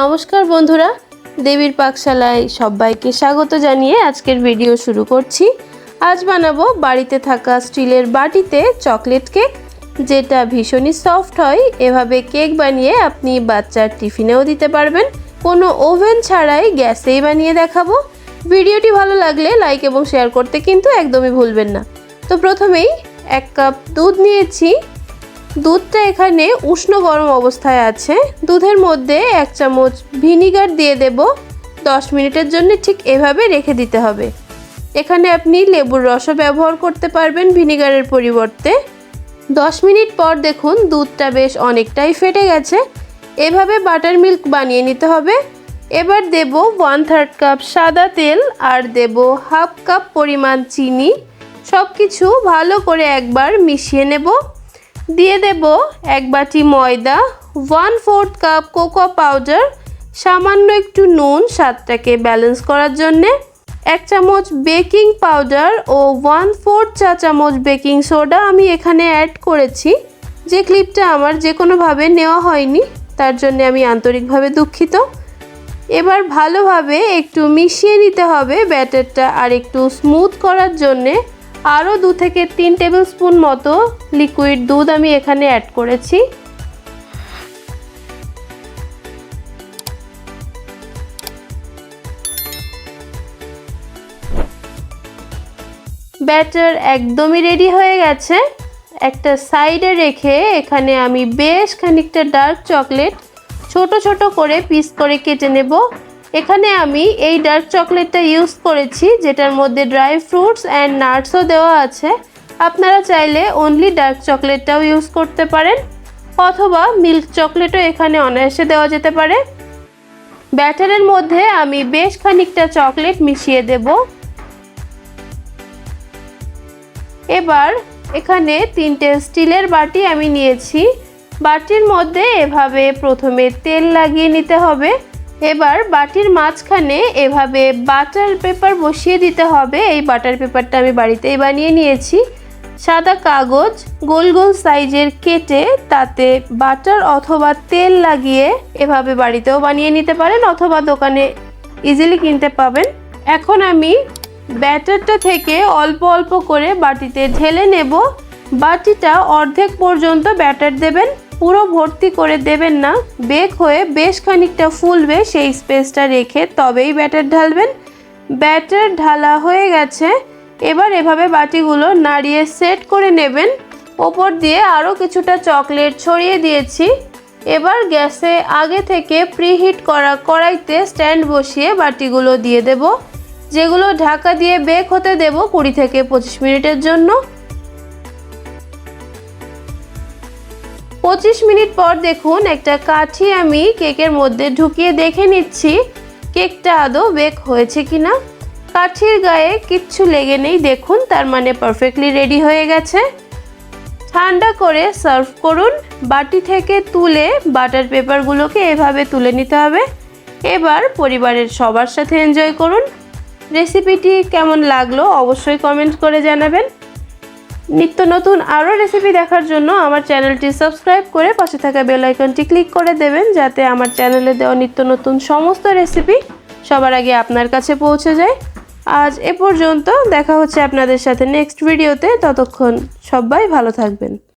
নমস্কার বন্ধুরা, দেবীর পাকশালায় সবাইকে স্বাগত জানিয়ে আজকের ভিডিও শুরু করছি। আজ বানাবো বাড়িতে থাকা স্টিলের বাটিতে চকলেট কেক, যেটা ভীষণই সফট হয়। এভাবে কেক বানিয়ে আপনি বাচ্চার টিফিনেও দিতে পারবেন। কোনো ওভেন ছাড়াই গ্যাসেই বানিয়ে দেখাবো। ভিডিওটি ভালো লাগলে লাইক এবং শেয়ার করতে কিন্তু একদমই ভুলবেন না। তো প্রথমেই এক কাপ দুধ নিয়েছি। দুধটা এখানে উষ্ণ গরম অবস্থায় আছে। দুধের মধ্যে এক চামচ ভিনিগার দিয়ে দেব। দশ মিনিটের জন্য ঠিক এভাবে রেখে দিতে হবে। এখানে আপনি লেবুর রসও ব্যবহার করতে পারবেন ভিনিগারের পরিবর্তে। দশ মিনিট পর দেখুন দুধটা বেশ অনেকটাই ফেটে গেছে। এভাবে বাটার মিল্ক বানিয়ে নিতে হবে। এবার দেব ওয়ান থার্ড কাপ সাদা তেল আর দেব হাফ কাপ পরিমাণ চিনি। সব কিছু ভালো করে একবার মিশিয়ে নেব। দিয়ে দেব এক বাটি ময়দা one fourth cup cocoa powder সামান্য একটু নুন, স্বাদটাকে ব্যালেন্স করার জন্যে, এক চামচ বেকিং পাউডার ও ওয়ান ফোর্থ চা চামচ বেকিং সোডা আমি এখানে অ্যাড করেছি। যে ক্লিপটা আমার যে কোনোভাবে নেওয়া হয়নি, তার জন্য আমি আন্তরিকভাবে দুঃখিত। এবার ভালোভাবে একটু মিশিয়ে নিতে হবে ব্যাটারটা আর একটু স্মুথ করার জন্যে আরও দু থেকে তিন টেবিল স্পুন মতো লিকুইড দুধ আমি এখানে অ্যাড করেছি। ব্যাটার একদমই রেডি হয়ে গেছে। একটা সাইডে রেখে এখানে আমি বেশ খানিকটা ডার্ক চকলেট ছোট ছোট করে পিস করে কেটে নেব। এখানে আমি এই ডার্ক চকলেটটা ইউজ করেছি, যেটার মধ্যে ড্রাই ফ্রুটস অ্যান্ড নাটসও দেওয়া আছে। আপনারা চাইলে অনলি ডার্ক চকলেটটাও ইউজ করতে পারেন, অথবা মিল্ক চকলেটও এখানে অনায়াসে দেওয়া যেতে পারে। ব্যাটারের মধ্যে আমি বেশ খানিকটা চকলেট মিশিয়ে দেব। এবার এখানে তিনটে স্টিলের বাটি আমি নিয়েছি। বাটির মধ্যে এভাবে প্রথমে তেল লাগিয়ে নিতে হবে। এবার বাটির মাঝখানে এভাবে বাটার পেপার বসিয়ে দিতে হবে। এই বাটার পেপারটা আমি বাড়িতেই বানিয়ে নিয়েছি। সাদা কাগজ গোল গোল সাইজের কেটে তাতে বাটার অথবা তেল লাগিয়ে এভাবে বাড়িতেও বানিয়ে নিতে পারেন অথবা দোকানে ইজিলি কিনতে পাবেন। এখন আমি ব্যাটারটা থেকে অল্প অল্প করে বাটিতে ঢেলে নেব। বাটিটা অর্ধেক পর্যন্ত ব্যাটার দেবেন। পুরো ভর্তি করে দেবেন না। বেক হয়ে বেশ খানিকটা ফুলবে সেই স্পেসটা রেখে তবেই ব্যাটার ঢালবেন। ব্যাটার ঢালা হয়ে গেছে। এবার এভাবে বাটিগুলো নাড়িয়ে সেট করে নেবেন। ওপর দিয়ে আরও কিছুটা চকলেট ছড়িয়ে দিয়েছি। এবার গ্যাসে আগে থেকে প্রিহিট করা কড়াইতে স্ট্যান্ড বসিয়ে বাটিগুলো দিয়ে দেব। যেগুলো ঢাকা দিয়ে বেক হতে দেব কুড়ি থেকে পঁচিশ মিনিটের জন্য। পঁচিশ মিনিট পর দেখুন একটা কাঠি আমি কেকের মধ্যে ঢুকিয়ে দেখে নিচ্ছি, কেকটা আদৌ বেক হয়েছে কি না কাঠির গায়ে কিচ্ছু লেগে নেই, দেখুন, তার মানে পারফেক্টলি রেডি হয়ে গেছে। ঠান্ডা করে সার্ভ করুন, বাটি থেকে তুলে বাটার পেপারগুলোকে এভাবে তুলে নিতে হবে। এবার পরিবারের সবার সাথে এনজয় করুন। রেসিপিটি কেমন লাগল অবশ্যই কমেন্ট করে জানাবেন। নিত্য নতুন আরও রেসিপি দেখার জন্য আমার চ্যানেলটি সাবস্ক্রাইব করে পাশে থাকা বেল আইকনটি ক্লিক করে দেবেন, যাতে আমার চ্যানেলে দেওয়া নিত্য নতুন সমস্ত রেসিপি সবার আগে আপনার কাছে পৌঁছে যায়। আজ এ পর্যন্ত দেখা হচ্ছে আপনাদের সাথে নেক্সট ভিডিওতে ততক্ষণ সবাই ভালো থাকবেন।